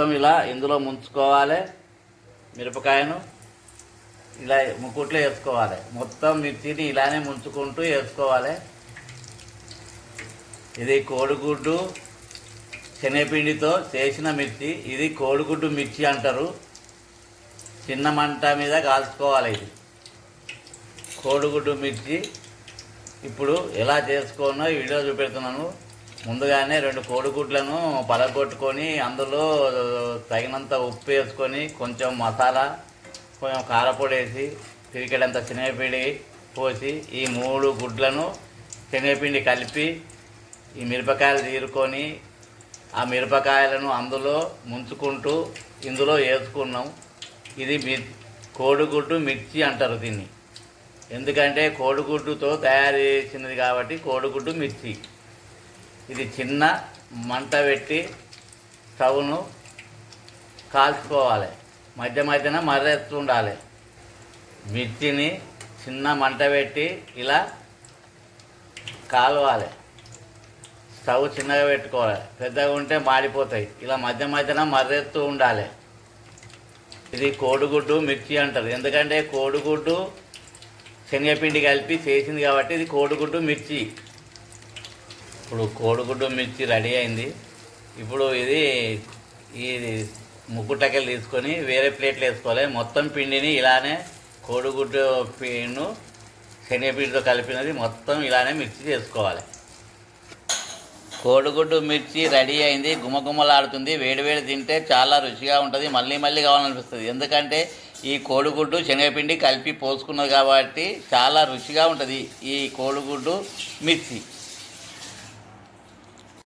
మొత్తం ఇలా ఇందులో ముంచుకోవాలి మిరపకాయను. ఇలా ముక్కుట్లో వేసుకోవాలి. మొత్తం మిర్చిని ఇలానే ముంచుకుంటూ వేసుకోవాలి. ఇది కోడిగుడ్డు శనగపిండితో చేసిన మిర్చి. ఇది కోడిగుడ్డు మిర్చి అంటారు. చిన్న మంట మీద కాల్చుకోవాలి ఇది. కోడిగుడ్డు మిర్చి. ఇప్పుడు ఎలా చేసుకోనో వీడియో చూపెడుతున్నాను. ముందుగానే రెండు కోడిగుడ్లను పలగొట్టుకొని అందులో తగినంత ఉప్పు వేసుకొని కొంచెం మసాలా కొంచెం కారపొడి వేసి పిరికెడంత శనగపిండి పోసి ఈ మూడు గుడ్లను శనగపిండి కలిపి ఈ మిరపకాయలు తీరుకొని ఆ మిరపకాయలను అందులో ముంచుకుంటూ ఇందులో వేసుకున్నాం. ఇది మిర్ కోడిగుడ్డు మిర్చి అంటారు దీన్ని. ఎందుకంటే కోడిగుడ్డుతో తయారు చేసినది కాబట్టి కోడిగుడ్డు మిర్చి. ఇది చిన్న మంట పెట్టి స్టవ్ను కాల్చుకోవాలి. మధ్య మధ్యన మర్రెత్తుండాలి. మిర్చిని చిన్న మంట పెట్టి ఇలా కాలవాలి. స్టవ్ చిన్నగా పెట్టుకోవాలి. పెద్దగా ఉంటే మాడిపోతాయి. ఇలా మధ్య మధ్యన మర్రెత్తు ఉండాలి. ఇది కోడిగుడ్డు మిర్చి అంటారు. ఎందుకంటే కోడిగుడ్డు శనగపిండి కలిపి చేసింది కాబట్టి ఇది కోడిగుడ్డు మిర్చి. ఇప్పుడు కోడిగుడ్డు మిర్చి రెడీ అయింది. ఇప్పుడు ఇది ఇది ముగ్గుటకెళ్ళి తీసుకొని వేరే ప్లేట్లు వేసుకోవాలి. మొత్తం పిండిని ఇలానే కోడిగుడ్డు పిండి శనగపిండితో కలిపినది మొత్తం ఇలానే మిర్చి చేసుకోవాలి. కోడిగుడ్డు మిర్చి రెడీ అయింది. గుమగుమలాడుతుంది. వేడివేడి తింటే చాలా రుచిగా ఉంటుంది. మళ్ళీ మళ్ళీ కావాలనిపిస్తుంది. ఎందుకంటే ఈ కోడిగుడ్డు శనగపిండి కలిపి పోసుకున్నది కాబట్టి చాలా రుచిగా ఉంటుంది ఈ కోడిగుడ్డు మిర్చి.